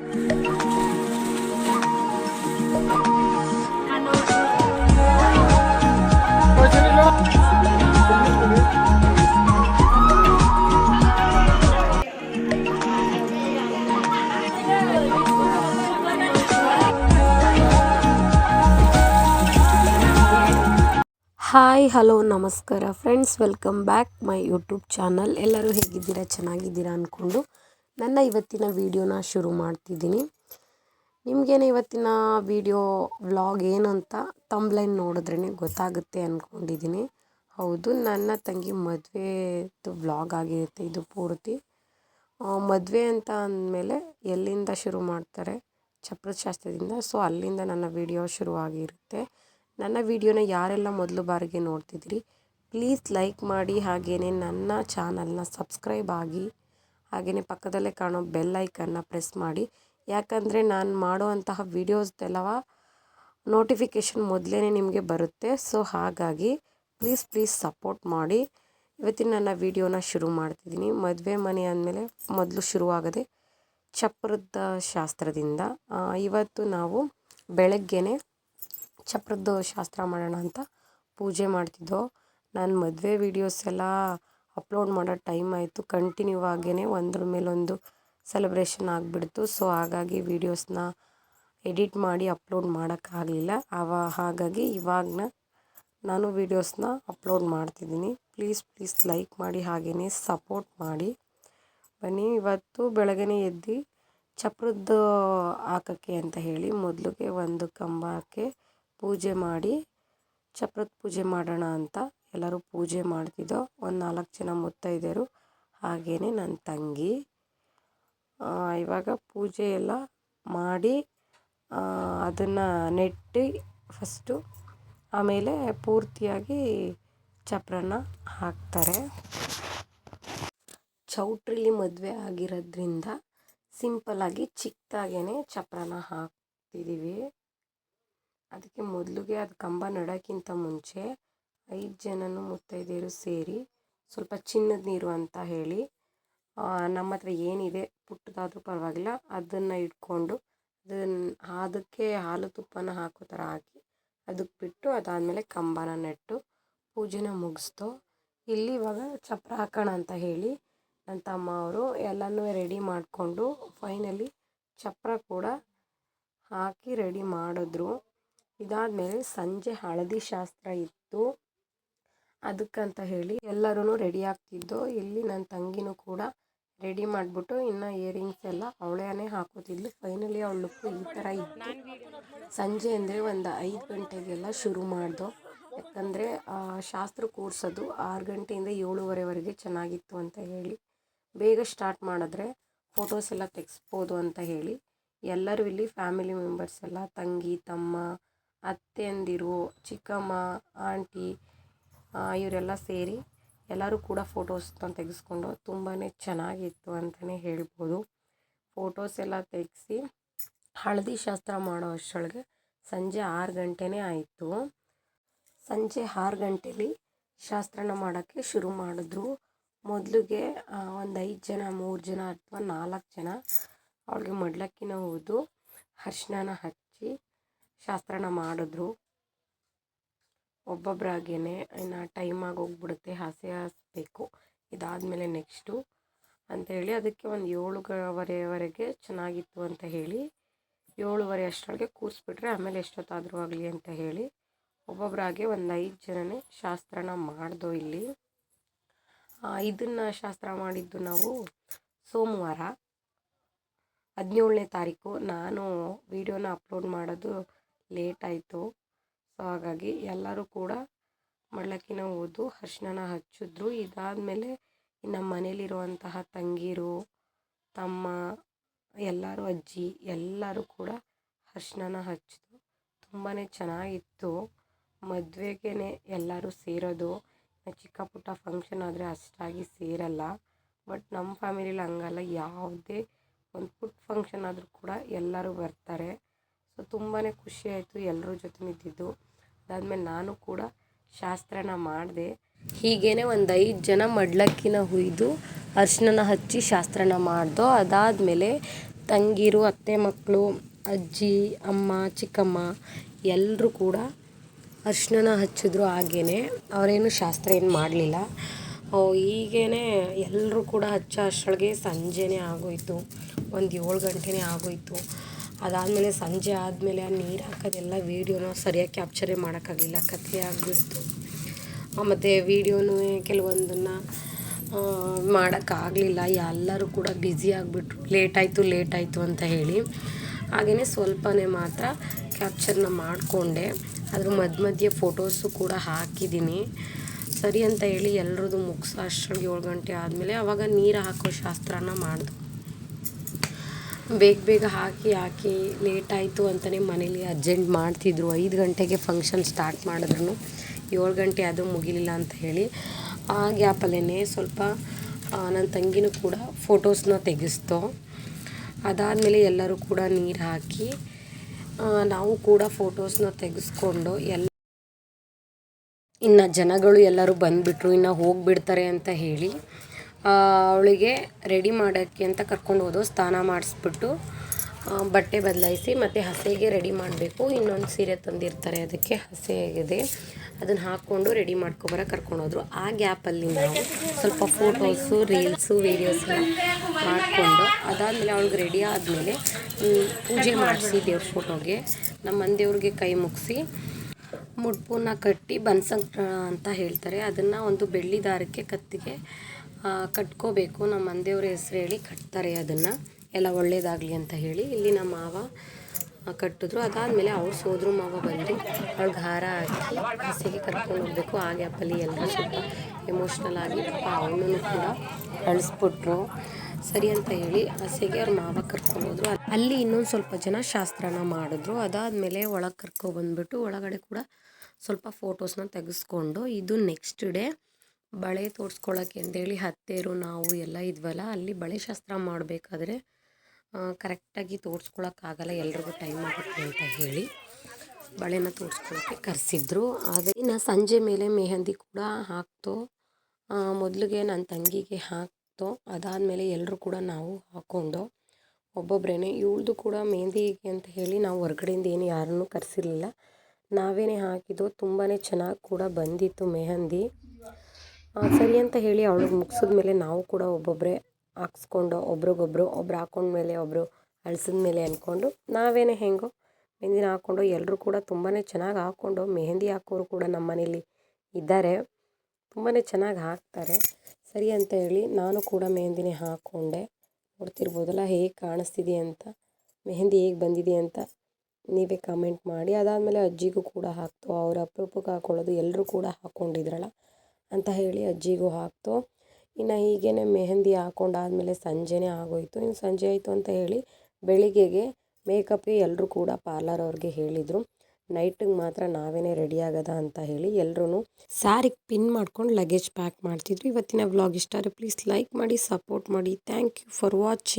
Hi hello ನಮಸ್ಕಾರ. Friends welcome back my YouTube channel ಎಲ್ಲರೂ ಹೇಗಿದ್ದೀರಾ? ಚೆನ್ನಾಗಿದ್ದೀರಾ ಅಂದ್ಕೊಂಡು ನನ್ನ ಇವತ್ತಿನ ವಿಡಿಯೋನ ಶುರು ಮಾಡ್ತಿದ್ದೀನಿ. ನಿಮಗೇನು ಇವತ್ತಿನ ವಿಡಿಯೋ, ವ್ಲಾಗ್ ಏನು ಅಂತ ತಂಬ್ಲೈನ್ ನೋಡಿದ್ರೇ ಗೊತ್ತಾಗುತ್ತೆ ಅಂದ್ಕೊಂಡಿದ್ದೀನಿ ಹೌದು, ನನ್ನ ತಂಗಿ ಮದುವೆದು ವ್ಲಾಗ್ ಆಗಿರುತ್ತೆ ಇದು ಪೂರ್ತಿ. ಮದುವೆ ಅಂತ ಅಂದಮೇಲೆ ಎಲ್ಲಿಂದ ಶುರು ಮಾಡ್ತಾರೆ? ಚಪ್ರದ ಶಾಸ್ತ್ರದಿಂದ ಸೊ, ಅಲ್ಲಿಂದ ನನ್ನ ವಿಡಿಯೋ ಶುರುವಾಗಿರುತ್ತೆ. ನನ್ನ ವಿಡಿಯೋನ ಯಾರೆಲ್ಲ ಮೊದಲು ಬಾರಿಗೆ ನೋಡ್ತಿದ್ದೀರಿ, ಪ್ಲೀಸ್ ಲೈಕ್ ಮಾಡಿ. ಹಾಗೇ ನನ್ನ ಚಾನಲ್ನ ಸಬ್ಸ್ಕ್ರೈಬ್ ಆಗಿ ಹಾಗೆಯೇ ಪಕ್ಕದಲ್ಲೇ ಕಾಣೋ ಬೆಲ್ ಐಕನ್ನ ಪ್ರೆಸ್ ಮಾಡಿ. ಯಾಕಂದರೆ ನಾನು ಮಾಡುವಂತಹ ವೀಡಿಯೋಸ್ದೆಲ್ಲವ ನೋಟಿಫಿಕೇಷನ್ ಮೊದಲೇ ನಿಮಗೆ ಬರುತ್ತೆ. ಸೊ ಹಾಗಾಗಿ ಪ್ಲೀಸ್ ಪ್ಲೀಸ್ ಸಪೋರ್ಟ್ ಮಾಡಿ. ಇವತ್ತಿನ ನನ್ನ ವೀಡಿಯೋನ ಶುರು ಮಾಡ್ತಿದ್ದೀನಿ. ಮದುವೆ ಮನೆ ಅಂದಮೇಲೆ ಮೊದಲು ಶುರುವಾಗದೆ ಚಪ್ರದ ಶಾಸ್ತ್ರದಿಂದ. ಇವತ್ತು ನಾವು ಬೆಳಗ್ಗೆನೆ ಚಪ್ರದ ಶಾಸ್ತ್ರ ಮಾಡೋಣ ಅಂತ ಪೂಜೆ ಮಾಡ್ತಿದ್ದೋ ನಾನು ಮದುವೆ ವೀಡಿಯೋಸ್ ಎಲ್ಲ ಅಪ್ಲೋಡ್ ಮಾಡೋ ಟೈಮ್ ಆಯಿತು. ಕಂಟಿನ್ಯೂ ಆಗೇ ಒಂದ್ರ ಮೇಲೊಂದು ಸೆಲೆಬ್ರೇಷನ್ ಆಗಿಬಿಡ್ತು. ಸೊ ಹಾಗಾಗಿ ವೀಡಿಯೋಸ್ನ ಎಡಿಟ್ ಮಾಡಿ ಅಪ್ಲೋಡ್ ಮಾಡೋಕ್ಕಾಗಲಿಲ್ಲ ಅವ, ಹಾಗಾಗಿ ಇವಾಗ ನಾನು ವೀಡಿಯೋಸ್ನ ಅಪ್ಲೋಡ್ ಮಾಡ್ತಿದ್ದೀನಿ. ಪ್ಲೀಸ್ ಪ್ಲೀಸ್ ಲೈಕ್ ಮಾಡಿ ಹಾಗೇ ಸಪೋರ್ಟ್ ಮಾಡಿ. ಬನ್ನಿ, ಇವತ್ತು ಬೆಳಗ್ಗೆ ಎದ್ದು ಚಪ್ರದ್ದು ಹಾಕೋಕ್ಕೆ ಅಂತ ಹೇಳಿ ಮೊದಲಿಗೆ ಒಂದು ಕಂಬಕ್ಕೆ ಪೂಜೆ ಮಾಡಿ, ಚಪ್ರದ ಪೂಜೆ ಮಾಡೋಣ ಅಂತ ಎಲ್ಲರೂ ಪೂಜೆ ಮಾಡ್ತಿದ್ದೋ ಒಂದು ನಾಲ್ಕು ಜನ ಮುತ್ತೈದೆಯರು ಹಾಗೆಯೇ ನನ್ನ ತಂಗಿ. ಇವಾಗ ಪೂಜೆ ಎಲ್ಲ ಮಾಡಿ ಅದನ್ನು ನೆಟ್ಟು ಫಸ್ಟು ಆಮೇಲೆ ಪೂರ್ತಿಯಾಗಿ ಚಪ್ರನ ಹಾಕ್ತಾರೆ. ಚೌಟ್ರಿಲಿ ಮದುವೆ ಆಗಿರೋದ್ರಿಂದ ಸಿಂಪಲ್ಲಾಗಿ ಚಿಕ್ಕದಾಗೇ ಚಪ್ರನ ಹಾಕ್ತಿದ್ದೀವಿ ಅದಕ್ಕೆ ಮೊದಲಿಗೆ ಅದು ಕಂಬ ನೆಡೋಕ್ಕಿಂತ ಮುಂಚೆ ಐದು ಜನನೂ ಮುತ್ತೈದೆಯರು ಸೇರಿ ಸ್ವಲ್ಪ ಚಿನ್ನದ ನೀರು ಅಂತ ಹೇಳಿ ನಮ್ಮ ಹತ್ರ ಏನಿದೆ ಪುಟ್ಟದಾದರೂ ಪರವಾಗಿಲ್ಲ, ಅದನ್ನು ಇಟ್ಕೊಂಡು ಅದನ್ನು ಅದಕ್ಕೆ ಹಾಲು ತುಪ್ಪನ ಹಾಕೋ ಥರ ಹಾಕಿ ಅದಕ್ಕೆ ಬಿಟ್ಟು ಅದಾದಮೇಲೆ ಕಂಬನ ನೆಟ್ಟು ಪೂಜೆನ ಮುಗಿಸ್ತು. ಇಲ್ಲಿ ಇವಾಗ ಚಪ್ರ ಹಾಕೋಣ ಅಂತ ಹೇಳಿ ನನ್ನ ತಮ್ಮ ಅವರು ಎಲ್ಲನೂ ರೆಡಿ ಮಾಡಿಕೊಂಡು ಫೈನಲಿ ಚಪ್ರ ಕೂಡ ಹಾಕಿ ರೆಡಿ ಮಾಡಿದ್ರು. ಇದಾದಮೇಲೆ ಸಂಜೆ ಹಳದಿ ಶಾಸ್ತ್ರ ಇತ್ತು. ಅದಕ್ಕಂತ ಹೇಳಿ ಎಲ್ಲರೂ ರೆಡಿ ಆಗ್ತಿದ್ದು. ಇಲ್ಲಿ ನನ್ನ ತಂಗಿನೂ ಕೂಡ ರೆಡಿ ಮಾಡಿಬಿಟ್ಟು ಇನ್ನು ಇಯರಿಂಗ್ಸ್ ಎಲ್ಲ ಅವಳೇನೇ ಹಾಕೋತಿದ್ಲು. ಫೈನಲಿ ಅವಳ ಲುಕ್ ಈ ಥರ ಇತ್ತು. ಸಂಜೆ ಅಂದರೆ ಒಂದು ಐದು ಗಂಟೆಗೆಲ್ಲ ಶುರು ಮಾಡ್ದೋ. ಯಾಕಂದರೆ ಶಾಸ್ತ್ರ ಕೂರಿಸೋದು ಆರು ಗಂಟೆಯಿಂದ ಏಳುವರೆವರೆಗೆ ಚೆನ್ನಾಗಿತ್ತು ಅಂತ ಹೇಳಿ. ಬೇಗ ಸ್ಟಾರ್ಟ್ ಮಾಡಿದ್ರೆ ಫೋಟೋಸ್ ಎಲ್ಲ ತೆಗೆಸ್ಬೋದು ಅಂತ ಹೇಳಿ. ಎಲ್ಲರೂ ಇಲ್ಲಿ ಫ್ಯಾಮಿಲಿ ಮೆಂಬರ್ಸ್ ಎಲ್ಲ, ತಂಗಿ, ತಮ್ಮ ಅತ್ತೆಯಂದಿರು ಚಿಕ್ಕಮ್ಮ, ಆಂಟಿ ಇವರೆಲ್ಲ ಸೇರಿ ಎಲ್ಲರೂ ಕೂಡ ಫೋಟೋಸ್ನ ತೆಗೆಸ್ಕೊಂಡು ತುಂಬಾ ಚೆನ್ನಾಗಿತ್ತು ಅಂತಲೇ ಹೇಳ್ಬೋದು. ಫೋಟೋಸ್ ಎಲ್ಲ ತೆಗೆಸಿ ಹಳದಿ ಶಾಸ್ತ್ರ ಮಾಡೋ ಅಷ್ಟೊಳಗೆ ಸಂಜೆ ಆರು ಗಂಟೆನೇ ಆಯಿತು. ಸಂಜೆ ಆರು ಗಂಟೆಲಿ ಶಾಸ್ತ್ರನ ಮಾಡೋಕ್ಕೆ ಶುರು ಮಾಡಿದ್ರು. ಮೊದಲಿಗೆ ಒಂದು ಐದು ಜನ, ಮೂರು ಜನ ಅಥವಾ ನಾಲ್ಕು ಜನ ಅವಳಿಗೆ ಮಡ್ಲಕ್ಕಿನ ಊದು ಅರ್ಶಿನ ಹಚ್ಚಿ ಶಾಸ್ತ್ರನ ಮಾಡಿದ್ರು. ಒಬ್ಬೊಬ್ಬರಾಗೇನೆ ಇನ್ನು ಟೈಮ್ ಆಗೋಗ್ಬಿಡುತ್ತೆ ಹಾಸೆ ಹಾಸ್ಬೇಕು ಇದಾದಮೇಲೆ ನೆಕ್ಸ್ಟು ಅಂಥೇಳಿ ಅದಕ್ಕೆ ಒಂದು ಏಳುವರೆವರೆಗೆ ಚೆನ್ನಾಗಿತ್ತು ಅಂತ ಹೇಳಿ, ಏಳುವರೆ ಅಷ್ಟರೊಳಗೆ ಕೂರಿಸ್ಬಿಟ್ರೆ ಆಮೇಲೆ ಎಷ್ಟೊತ್ತಾದರೂ ಆಗಲಿ ಅಂತ ಹೇಳಿ ಒಬ್ಬೊಬ್ಬರಾಗೆ ಒಂದು ಐದು ಜನನೇ ಶಾಸ್ತ್ರನ ಮಾಡ್ದೋ ಇಲ್ಲಿ. ಇದನ್ನು ಶಾಸ್ತ್ರ ಮಾಡಿದ್ದು ನಾವು ಸೋಮವಾರ, ಹದಿನೇಳನೇ ತಾರೀಕು. ನಾನು ವಿಡಿಯೋನ ಅಪ್ಲೋಡ್ ಮಾಡೋದು ಲೇಟ್ ಆಯಿತು. ಸೊ ಹಾಗಾಗಿ ಎಲ್ಲರೂ ಕೂಡ ಮಡ್ಲಕ್ಕಿನ ಓದು ಅರ್ಶಿನ ಹಚ್ಚಿದ್ರು. ಇದಾದಮೇಲೆ ನಮ್ಮ ಮನೇಲಿರುವಂತಹ ತಂಗೀರು, ತಮ್ಮ, ಎಲ್ಲರೂ ಅಜ್ಜಿ, ಎಲ್ಲರೂ ಕೂಡ ಅರ್ಶಿನ ಹಚ್ಚಿದ್ರು. ತುಂಬಾ ಚೆನ್ನಾಗಿತ್ತು. ಮದುವೆಗೇ ಎಲ್ಲರೂ ಸೇರೋದು ಚಿಕ್ಕ ಪುಟ್ಟ ಫಂಕ್ಷನ್ ಆದರೆ ಅಷ್ಟಾಗಿ ಸೇರಲ್ಲ. ಬಟ್ ನಮ್ಮ ಫ್ಯಾಮಿಲಿಲಿ ಹಂಗಲ್ಲ. ಯಾವುದೇ ಒಂದು ಪುಟ್ ಫಂಕ್ಷನ್ ಆದರೂ ಕೂಡ ಎಲ್ಲರೂ ಬರ್ತಾರೆ. ಸೊ ತುಂಬಾ ಖುಷಿ ಆಯಿತು. ಎಲ್ಲರ ಜೊತೆ ಇದ್ದಿದ್ದು. ಅದಾದಮೇಲೆ ನಾನು ಕೂಡ ಶಾಸ್ತ್ರನ ಮಾಡಿದೆ. ಹೀಗೇನೆ ಒಂದು ಐದು ಜನ ಮಡ್ಲಕ್ಕಿನ ಹುಯ್ದು ಅರ್ಶಿನ ಹಚ್ಚಿ ಶಾಸ್ತ್ರನ ಮಾಡ್ದೋ. ಅದಾದಮೇಲೆ ತಂಗಿರು, ಅತ್ತೆ ಮಕ್ಕಳು ಅಜ್ಜಿ, ಅಮ್ಮ, ಚಿಕ್ಕಮ್ಮ ಎಲ್ಲರೂ ಕೂಡ ಅರ್ಶಿನ ಹಚ್ಚಿದ್ರು ಹಾಗೇ ಅವರೇನು ಶಾಸ್ತ್ರ ಏನು ಮಾಡಲಿಲ್ಲ. ಈಗೇನೆ ಎಲ್ಲರೂ ಕೂಡ ಹಚ್ಚೋ ಅಷ್ಟೊಳಗೆ ಸಂಜೆನೇ ಆಗೋಯಿತು. ಒಂದು ಏಳು ಗಂಟೆನೇ ಆಗೋಯಿತು. ಅದಾದಮೇಲೆ ಸಂಜೆ ಆದಮೇಲೆ ಆ ನೀರು ಹಾಕೋದೆಲ್ಲ ವೀಡಿಯೋನ ಸರಿಯಾಗಿ ಕ್ಯಾಪ್ಚರೇ ಮಾಡೋಕ್ಕಾಗಲಿಲ್ಲ ಕತೆ ಆಗಿಬಿಡ್ತು. ಮತ್ತು ವೀಡಿಯೋನೂ ಕೆಲವೊಂದನ್ನು ಮಾಡೋಕ್ಕಾಗಲಿಲ್ಲ, ಎಲ್ಲರೂ ಕೂಡ ಬ್ಯುಸಿ ಆಗಿಬಿಟ್ರು. ಲೇಟ್ ಲೇಟಾಯಿತು ಲೇಟ್ ಆಯಿತು ಅಂತ ಹೇಳಿ. ಹಾಗೆಯೇ ಸ್ವಲ್ಪನೇ ಮಾತ್ರ ಕ್ಯಾಪ್ಚರ್ನ ಮಾಡಿಕೊಂಡೆ. ಅದ್ರ ಮಧ್ಯ ಮಧ್ಯೆ ಫೋಟೋಸು ಕೂಡ ಹಾಕಿದ್ದೀನಿ. ಸರಿ ಅಂತ ಹೇಳಿ ಎಲ್ರದ್ದು ಮುಗಿಸೋ ಅಷ್ಟರೊಳಗೆ ಏಳು ಗಂಟೆ ಆದಮೇಲೆ ಅವಾಗ ನೀರು ಹಾಕೋ ಶಾಸ್ತ್ರನ ಮಾಡ್ದು. ಬೇಗ ಬೇಗ ಹಾಕಿ ಹಾಕಿ ಲೇಟ್ ಆಯಿತು ಅಂತಲೇ ಮನೇಲಿ ಅರ್ಜೆಂಟ್ ಮಾಡ್ತಿದ್ರು. ಐದು ಗಂಟೆಗೆ ಫಂಕ್ಷನ್ ಸ್ಟಾರ್ಟ್ ಮಾಡಿದ್ರು ಏಳು ಗಂಟೆ ಅದು ಮುಗಿಲಿಲ್ಲ ಅಂತ ಹೇಳಿ ಆ ಗ್ಯಾಪಲ್ಲೇ ಸ್ವಲ್ಪ ನನ್ನ ತಂಗಿನೂ ಕೂಡ ಫೋಟೋಸ್ನ ತೆಗೆಸ್ತು. ಅದಾದಮೇಲೆ ಎಲ್ಲರೂ ಕೂಡ ನೀರು ಹಾಕಿ ನಾವು ಕೂಡ ಫೋಟೋಸ್ನ ತೆಗೆಸ್ಕೊಂಡು ಎಲ್ಲ ಇನ್ನು ಜನಗಳು ಎಲ್ಲರೂ ಬಂದುಬಿಟ್ರು, ಇನ್ನು ಹೋಗಿಬಿಡ್ತಾರೆ ಅಂತ ಹೇಳಿ ಅವಳಿಗೆ ರೆಡಿ ಮಾಡೋಕ್ಕೆ ಅಂತ ಕರ್ಕೊಂಡು ಹೋದೋ ಸ್ನಾನ ಮಾಡಿಸ್ಬಿಟ್ಟು ಬಟ್ಟೆ ಬದಲಾಯಿಸಿ ಮತ್ತು ಹಸೆಗೆ ರೆಡಿ ಮಾಡಬೇಕು. ಇನ್ನೊಂದು ಸೀರೆ ತಂದಿರ್ತಾರೆ, ಅದಕ್ಕೆ ಹಸೆ ಆಗಿದೆ. ಅದನ್ನು ಹಾಕ್ಕೊಂಡು ರೆಡಿ ಮಾಡ್ಕೊಬರ ಕರ್ಕೊಂಡು ಹೋದರು. ಆ ಗ್ಯಾಪಲ್ಲಿ ನಾವು ಸ್ವಲ್ಪ ಫೋಟೋಸು, ರೀಲ್ಸು ವೀಡಿಯೋಸ್ ಮಾಡಿಕೊಂಡು, ಅದಾದಮೇಲೆ ಅವಳಿಗೆ ರೆಡಿ ಆದಮೇಲೆ ಪೂಜೆ ಮಾಡಿಸಿ ದೇವ್ರ ಫೋಟೋಗೆ. ನಮ್ಮ ಮಂದಿಯವ್ರಿಗೆ ಕೈ ಮುಗಿಸಿ ಮುಡ್ಪೂನ ಕಟ್ಟಿ ಬನ್ಸಂಕ್ರ ಅಂತ ಹೇಳ್ತಾರೆ. ಅದನ್ನು ಒಂದು ಬೆಳ್ಳಿ ದಾರಕ್ಕೆ ಕತ್ತಿಗೆ ಕಟ್ಕೋಬೇಕು. ನಮ್ಮ ಮಂದೇವ್ರ ಹೆಸರು ಹೇಳಿ ಕಟ್ತಾರೆ ಅದನ್ನು. ಎಲ್ಲ ಒಳ್ಳೇದಾಗಲಿ ಅಂತ ಹೇಳಿ ಇಲ್ಲಿ ನಮ್ಮ ಮಾವ ಕಟ್ಟಿದ್ರು. ಅದಾದಮೇಲೆ ಅವ್ರು ಸೋದ್ರು ಮಾವ ಬಂದು. ಅವಳಿಗೆ ಹಾರ ಹಾಕಿ ಹಸಿಗೆ ಕರ್ಕೊಂಡು ಹೋಗಬೇಕು. ಆ ಗ್ಯಾಪಲ್ಲಿ ಎಲ್ಲರೂ ಸ್ವಲ್ಪ ಎಮೋಷ್ನಲ್ ಆಗಿ ಅವನೂ ಕೂಡ ಕಳಿಸ್ಬಿಟ್ರು ಸರಿ ಅಂತ ಹೇಳಿ ಹಸಿಗೆ ಅವ್ರ ಮಾವ ಕರ್ಕೊಂಡೋದ್ರು ಅಲ್ಲಿ ಇನ್ನೊಂದು ಸ್ವಲ್ಪ ಜನ ಶಾಸ್ತ್ರನ ಮಾಡಿದ್ರು. ಅದಾದಮೇಲೆ ಒಳಗೆ ಕರ್ಕೊಬಂದ್ಬಿಟ್ಟು ಒಳಗಡೆ ಕೂಡ ಸ್ವಲ್ಪ ಫೋಟೋಸ್ನ ತೆಗೆಸ್ಕೊಂಡು ಇದು ನೆಕ್ಸ್ಟ್ ಡೇ ಬಳೆ ತೋರಿಸ್ಕೊಳ್ಳೋಕ್ಕೆ ಅಂತೇಳಿ ಹತ್ತೇರು ನಾವು ಎಲ್ಲ ಇದ್ವಲ್ಲ, ಅಲ್ಲಿ ಬಳೆ ಶಾಸ್ತ್ರ ಮಾಡಬೇಕಾದ್ರೆ ಕರೆಕ್ಟಾಗಿ ತೋರಿಸ್ಕೊಳಕ್ಕಾಗಲ್ಲ, ಎಲ್ರಿಗೂ ಟೈಮ್ ಆಗುತ್ತೆ ಅಂತ ಹೇಳಿ ಬಳೆನ ತೋರಿಸ್ಕೊಳ್ಳೋಕ್ಕೆ ಕರೆಸಿದ್ರು. ಆದರೆ ಇನ್ನು ಸಂಜೆ ಮೇಲೆ ಮೆಹಂದಿ ಕೂಡ ಹಾಕ್ತೋ. ಮೊದಲಿಗೆ ನನ್ನ ತಂಗಿಗೆ ಹಾಕ್ತೋ. ಅದಾದಮೇಲೆ ಎಲ್ಲರೂ ಕೂಡ ನಾವು ಹಾಕ್ಕೊಂಡು ಒಬ್ಬೊಬ್ಬರೇ ಇವಳ್ದು ಕೂಡ ಮೆಹಂದಿಗೆ ಅಂತ ಹೇಳಿ ನಾವು ಹೊರಗಡೆಯಿಂದ ಏನು ಯಾರನ್ನೂ ಕರೆಸಿರಲಿಲ್ಲ. ನಾವೇನೇ ಹಾಕಿದ್ದು ತುಂಬಾ ಚೆನ್ನಾಗಿ ಕೂಡ ಬಂದಿತ್ತು ಮೆಹಂದಿ. ಸರಿ ಅಂತ ಹೇಳಿ ಅವಳಿಗೆ ಮುಗಿಸಿದ ಮೇಲೆ ನಾವು ಕೂಡ ಒಬ್ಬೊಬ್ಬರೇ ಹಾಕ್ಸ್ಕೊಂಡು ಒಬ್ರಿಗೊಬ್ರು ಒಬ್ರು ಹಾಕೊಂಡ್ಮೇಲೆ ಒಬ್ಬರು ಅಳ್ಸಿದ ಮೇಲೆ ಅಂದ್ಕೊಂಡು ನಾವೇನೇ ಹೆಂಗೋ ಮೆಹಂದಿನ ಹಾಕ್ಕೊಂಡು ಎಲ್ಲರೂ ಕೂಡ ತುಂಬಾ ಚೆನ್ನಾಗಿ ಹಾಕ್ಕೊಂಡು ಮೆಹಂದಿ ಹಾಕೋರು ಕೂಡ ನಮ್ಮ ಮನೇಲಿ ಇದ್ದಾರೆ. ತುಂಬಾ ಚೆನ್ನಾಗಿ ಹಾಕ್ತಾರೆ. ಸರಿ ಅಂತ ಹೇಳಿ ನಾನು ಕೂಡ ಮೆಹಂದಿನೇ ಹಾಕ್ಕೊಂಡೆ ನೋಡ್ತಿರ್ಬೋದಲ್ಲ ಹೇಗೆ ಕಾಣಿಸ್ತಿದೆ ಅಂತ, ಮೆಹಂದಿ ಹೇಗೆ ಬಂದಿದೆ ಅಂತ ನೀವೇ ಕಮೆಂಟ್ ಮಾಡಿ. ಅದಾದಮೇಲೆ ಅಜ್ಜಿಗೂ ಕೂಡ ಹಾಕ್ತು. ಅವ್ರ ಅಪರೂಪಕ್ಕೆ ಹಾಕ್ಕೊಳ್ಳೋದು ಎಲ್ಲರೂ ಕೂಡ ಹಾಕ್ಕೊಂಡಿದ್ರಲ್ಲ ಅಂತ ಹೇಳಿ ಅಜ್ಜಿಗೂ ಹಾಕ್ತು. ಇನ್ನು ಹೀಗೇ ಮೆಹಂದಿ ಹಾಕ್ಕೊಂಡಾದ್ಮೇಲೆ ಸಂಜೆನೇ ಆಗೋಯಿತು. ಇನ್ನು ಸಂಜೆ ಆಯಿತು ಅಂತ ಹೇಳಿ ಬೆಳಿಗ್ಗೆಗೆ ಮೇಕಪ್ಗೆ ಎಲ್ಲರೂ ಕೂಡ ಪಾರ್ಲರ್ ಅವ್ರಿಗೆ ಹೇಳಿದರು. ನೈಟಿಗೆ ಮಾತ್ರ ನಾವೇ ರೆಡಿ ಆಗದ ಅಂತ ಹೇಳಿ ಎಲ್ಲರೂ ಸ್ಯಾರಿಗೆ ಪಿನ್ ಮಾಡ್ಕೊಂಡು ಲಗೇಜ್ ಪ್ಯಾಕ್ ಮಾಡ್ತಿದ್ರು. ಇವತ್ತಿನ ವ್ಲಾಗ್ ಇಷ್ಟ ಪ್ಲೀಸ್ ಲೈಕ್ ಮಾಡಿ ಸಪೋರ್ಟ್ ಮಾಡಿ. Thank you for watching